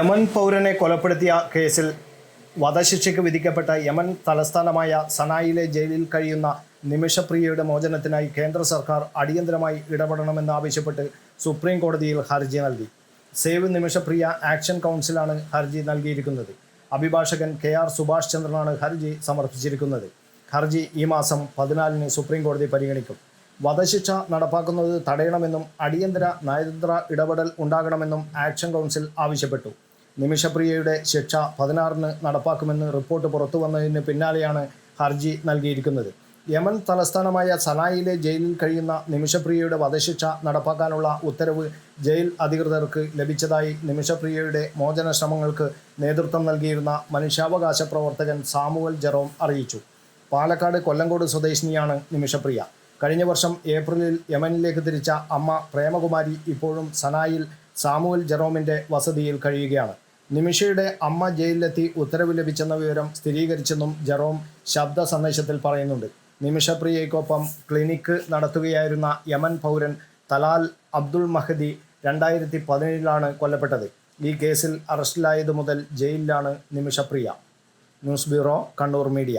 Yemen പൗരനെ കൊലപ്പെടുത്തിയ കേസിൽ വധശിക്ഷയ്ക്ക് വിധിക്കപ്പെട്ട യമൻ തലസ്ഥാനമായ സനായിലെ ജയിലിൽ കഴിയുന്ന നിമിഷപ്രിയയുടെ മോചനത്തിനായി കേന്ദ്ര സർക്കാർ അടിയന്തരമായി ഇടപെടണമെന്ന് ആവശ്യപ്പെട്ട് സുപ്രീം കോടതിയിൽ ഹർജി നൽകി. സേവ് നിമിഷപ്രിയ ആക്ഷൻ കൗൺസിലാണ് ഹർജി നൽകിയിരിക്കുന്നത്. അഭിഭാഷകൻ കെ ആർ സുഭാഷ് ചന്ദ്രനാണ് ഹർജി സമർപ്പിച്ചിരിക്കുന്നത്. ഹർജി ഈ മാസം പതിനാലിന് സുപ്രീം കോടതി പരിഗണിക്കും. വധശിക്ഷ നടപ്പാക്കുന്നത് തടയണമെന്നും അടിയന്തര നയതന്ത്ര ഇടപെടൽ ഉണ്ടാകണമെന്നും ആക്ഷൻ കൗൺസിൽ ആവശ്യപ്പെട്ടു. നിമിഷപ്രിയയുടെ ശിക്ഷ പതിനാറിന് നടപ്പാക്കുമെന്ന് റിപ്പോർട്ട് പുറത്തു വന്നതിന് പിന്നാലെയാണ് ഹർജി നൽകിയിരിക്കുന്നത്. യമൻ തലസ്ഥാനമായ സനായിലെ ജയിലിൽ കഴിയുന്ന നിമിഷപ്രിയയുടെ വധശിക്ഷ നടപ്പാക്കാനുള്ള ഉത്തരവ് ജയിൽ അധികൃതർക്ക് ലഭിച്ചതായി നിമിഷപ്രിയയുടെ മോചന ശ്രമങ്ങൾക്ക് നേതൃത്വം നൽകിയിരുന്ന മനുഷ്യാവകാശ പ്രവർത്തകൻ സാമുവൽ ജെറോം അറിയിച്ചു. പാലക്കാട് കൊല്ലങ്കോട് സ്വദേശിനിയാണ് നിമിഷപ്രിയ. കഴിഞ്ഞ വർഷം ഏപ്രിലിൽ യമനിലേക്ക് തിരിച്ച അമ്മ പ്രേമകുമാരി ഇപ്പോഴും സനായിൽ സാമുവൽ ജെറോമിന്റെ വസതിയിൽ കഴിയുകയാണ്. നിമിഷയുടെ അമ്മ ജയിലിലെത്തി ഉത്തരവ് ലഭിച്ചെന്ന വിവരം സ്ഥിരീകരിച്ചെന്നും ജെറോം ശബ്ദ സന്ദേശത്തിൽ പറയുന്നുണ്ട്. നിമിഷപ്രിയയ്ക്കൊപ്പം ക്ലിനിക്ക് നടത്തുകയായിരുന്ന യമൻ പൗരൻ തലാൽ അബ്ദുൾ മഹദി രണ്ടായിരത്തി പതിനേഴിലാണ് കൊല്ലപ്പെട്ടത്. ഈ കേസിൽ അറസ്റ്റിലായതു മുതൽ ജയിലിലാണ് Nimisha Priya. News bureau Kannur media.